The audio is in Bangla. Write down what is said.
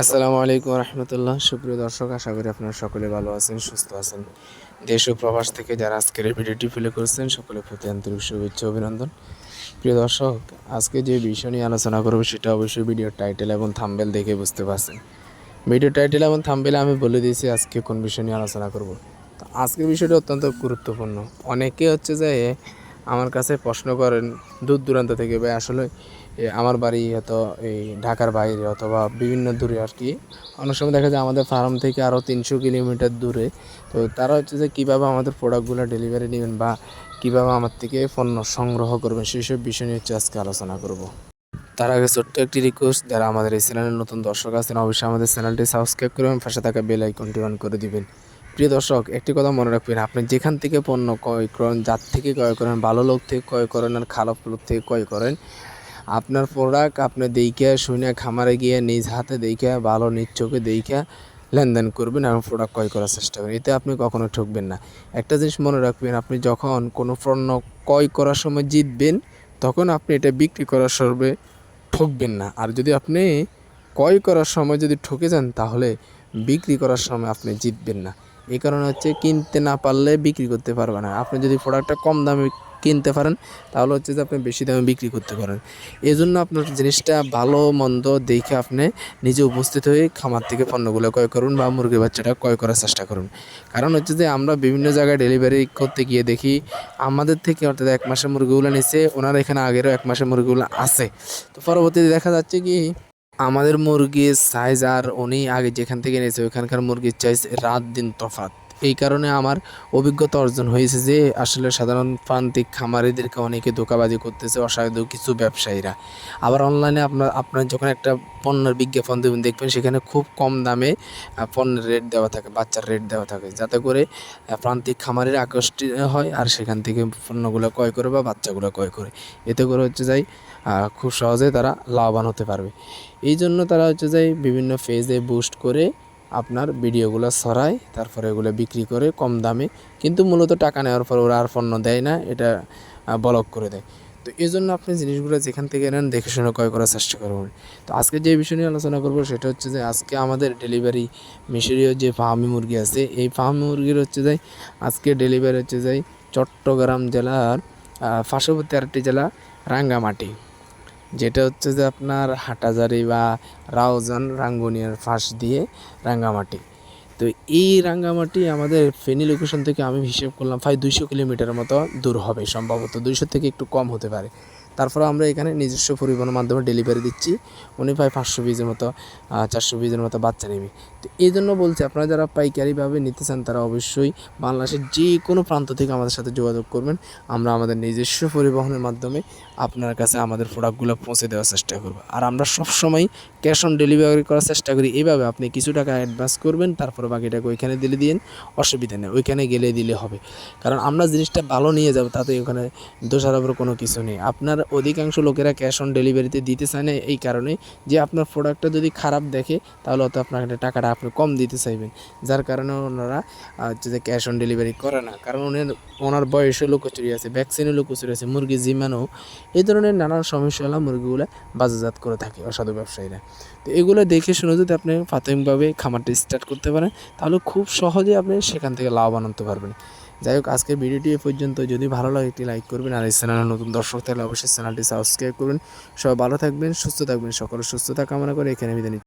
আসসালামু আলাইকুম রহমতুল্লাহ সুপ্রিয় দর্শক, আশা করি আপনারা সকলে ভালো আছেন, সুস্থ আছেন। দেশ ও প্রবাস থেকে যারা আজকের এই ভিডিওটি ফেলে করেছেন সকলের প্রতি আন্তরিক শুভেচ্ছা, অভিনন্দন। প্রিয় দর্শক, আজকে যে বিষয় নিয়ে আলোচনা করব সেটা অবশ্যই ভিডিওর টাইটেল এবং থাম্বেল দেখে বুঝতে পারছেন। ভিডিও টাইটেল এবং থাম্বেলে আমি বলে দিয়েছি আজকে কোন বিষয় নিয়ে আলোচনা করব। তো আজকের বিষয়টা অত্যন্ত গুরুত্বপূর্ণ। অনেকে হচ্ছে যে আমার কাছে প্রশ্ন করেন দূর দূরান্ত থেকে, ভাই আসলে আমার বাড়ি হয়তো এই ঢাকার বাইরে অথবা বিভিন্ন দূরে আর কি। অনেক সময় দেখা যায় আমাদের ফার্ম থেকে আরও তিনশো কিলোমিটার দূরে। তো তারা হচ্ছে যে কীভাবে আমাদের প্রোডাক্টগুলো ডেলিভারি নেবেন বা কীভাবে আমার থেকে পণ্য সংগ্রহ করবেন সেই সব বিষয় নিয়ে হচ্ছে আজকে আলোচনা করব। তার আগে ছোট্ট একটি রিকোয়েস্ট যারা আমাদের এই চ্যানেলের নতুন দর্শক আছেন, অবশ্যই আমাদের চ্যানেলটি সাবস্ক্রাইব করবেন পাশে থাকা বেল আইকনটি অন করে দিবেন। প্রিয় দর্শক, একটি কথা মনে রাখবেন, আপনি যেখান থেকে পণ্য ক্রয় করেন, যার থেকে ক্রয় করেন, ভালো লোক থেকে ক্রয় করেন আর খারাপ লোক থেকে ক্রয় করেন আপনার প্রোডাক্ট আপনি দেখে শুনে খামারে গিয়ে নিজ হাতে দেখে, ভালো নিজ চোখে দেখে লেনদেন করবেন এবং প্রোডাক্ট ক্রয় করার চেষ্টা করবেন। এতে আপনি কখনো ঠকবেন না। একটা জিনিস মনে রাখবেন, আপনি যখন কোনো পণ্য ক্রয় করার সময় জিতবেন, তখন আপনি এটা বিক্রি করার সর্বে ঠকবেন না। আর যদি আপনি ক্রয় করার সময় যদি ঠকে যান, তাহলে বিক্রি করার সময় আপনি জিতবেন না। এই কারণে হচ্ছে কিনতে না পারলে বিক্রি করতে পারবে না। আপনি যদি প্রোডাক্টটা কম দামে কিনতে পারেন, তাহলে হচ্ছে যে আপনি বেশি দামে বিক্রি করতে পারেন। এই জন্য আপনার জিনিসটা ভালো মন্দ দেখে আপনি নিজে উপস্থিত হয়ে খামার থেকে পণ্যগুলো ক্রয় করুন বা মুরগির বাচ্চাটা ক্রয় করার চেষ্টা করুন। কারণ হচ্ছে যে আমরা বিভিন্ন জায়গায় ডেলিভারি করতে গিয়ে দেখি, আমাদের থেকে অর্থাৎ এক মাসের মুরগিগুলো নিচ্ছে ওনার এখানে আগেরও এক মাসের মুরগিগুলো আছে। তো পরবর্তীতে দেখা যাচ্ছে কি, আমাদের মুরগির সাইজ আর উনি আগে যেখান থেকে নিয়েছে ওইখানকার মুরগির সাইজ রাত দিন তফাৎ। এই কারণে আমার অভিজ্ঞতা অর্জন হয়েছে যে আসলে সাধারণ প্রান্তিক খামারিদেরকে অনেকে ধোকাবাজি করতেছে অসাধু কিছু ব্যবসায়ীরা। আবার অনলাইনে আপনার আপনার যখন একটা পণ্যের বিজ্ঞাপন দেবেন, দেখবেন সেখানে খুব কম দামে পণ্যের রেট দেওয়া থাকে, বাচ্চার রেট দেওয়া থাকে। যাতে করে প্রান্তিক খামারের আকৃষ্ট হয় আর সেখান থেকে পণ্যগুলো ক্রয় করে বা বাচ্চাগুলো ক্রয় করে। এতে করে হচ্ছে যাই খুব সহজে তারা লাভবান হতে পারবে। এই জন্য তারা হচ্ছে যাই বিভিন্ন ফেজে বুস্ট করে আপনার ভিডিওগুলো ছড়ায় তারপরে এগুলো বিক্রি করে কম দামে, কিন্তু মূলত টাকা নেওয়ার পর ওরা আর পণ্য দেয় না, এটা ব্লক করে দেয়। তো এই জন্য আপনি জিনিসগুলো যেখান থেকে নেন, দেখে শুনে ক্রয় করার চেষ্টা করবেন তো আজকে যে বিষয় নিয়ে আলোচনা করব, সেটা হচ্ছে যে আজকে আমাদের ডেলিভারি মিশরীয় যে ফার্মি মুরগি আছে, এই ফার্মি মুরগির হচ্ছে যে আজকে ডেলিভারি হচ্ছে যে চট্টগ্রাম জেলার পার্শ্ববর্তী আরেকটি জেলা, রাঙ্গামাটি। যেটা হচ্ছে যে আপনার হাটাজারি বা রাউজান রাঙ্গুনিয়ার ফাঁস দিয়ে রাঙ্গামাটি। তো এই রাঙ্গামাটি আমাদের ফেনী লোকেশন থেকে আমি হিসেব করলাম প্রায় দুইশো কিলোমিটার মতো দূর হবে, সম্ভবত দুইশো থেকে একটু কম হতে পারে। তারপরে আমরা এখানে নিজস্ব পরিবহনের মাধ্যমে ডেলিভারি দিচ্ছি। উনি প্রায় পাঁচশো পিসের মতো চারশো পিসের মতো বাচ্চা নেবে। তো এই জন্য বলছি, আপনারা যারা পাইকারিভাবে নিতে চান, তারা অবশ্যই বাংলাদেশের যে কোনো প্রান্ত থেকে আমাদের সাথে যোগাযোগ করবেন। আমরা আমাদের নিজস্ব পরিবহনের মাধ্যমে আপনার কাছে আমাদের প্রোডাক্টগুলো পৌঁছে দেওয়ার চেষ্টা করব। আর আমরা সবসময় ক্যাশ অন ডেলিভারি করার চেষ্টা করি। এইভাবে আপনি কিছু টাকা অ্যাডভান্স করবেন, তারপর বাকিটাকে ওইখানে দিলে দিন অসুবিধা নেই। ওইখানে গেলে দিলে হবে। কারণ আমরা জিনিসটা ভালো নিয়ে যাব, তাতে ওখানে দোষারোপের কোনো কিছু নেই। আপনার অধিকাংশ লোকেরা ক্যাশ অন ডেলিভারিতে দিতে চায় না এই কারণে যে আপনার প্রোডাক্টটা যদি খারাপ দেখে, তাহলে হয়তো আপনাকে টাকাটা আপনি কম দিতে চাইবেন। যার কারণে ওনারা হচ্ছে যে ক্যাশ অন ডেলিভারি করে না। কারণ ওনার ওনার বয়সে লুকোচুরি আছে ভ্যাকসিনে লুকোচুরি আছে, মুরগি, জিমানো, এই ধরনের নানান সমস্যা হলে মুরগিগুলো বাজারজাত করে থাকে অসাধু ব্যবসায়ীরা। তো এগুলো দেখে শুনে যদি আপনি প্রাথমিকভাবে খামারটা স্টার্ট করতে পারেন, তাহলে খুব সহজে আপনি সেখান থেকে লাভবান হতে পারবেন। যাই হোক, আজকের ভিডিওটি এ পর্যন্ত। যদি ভালো লাগে, একটি লাইক করবেন। আর এই চ্যানেলে নতুন দর্শক থাকলে অবশ্যই চ্যানেলটি সাবস্ক্রাইব করবেন। সবাই ভালো থাকবেন, সুস্থ থাকবেন। সকলের সুস্থতা কামনা করে এখানে বিদায়।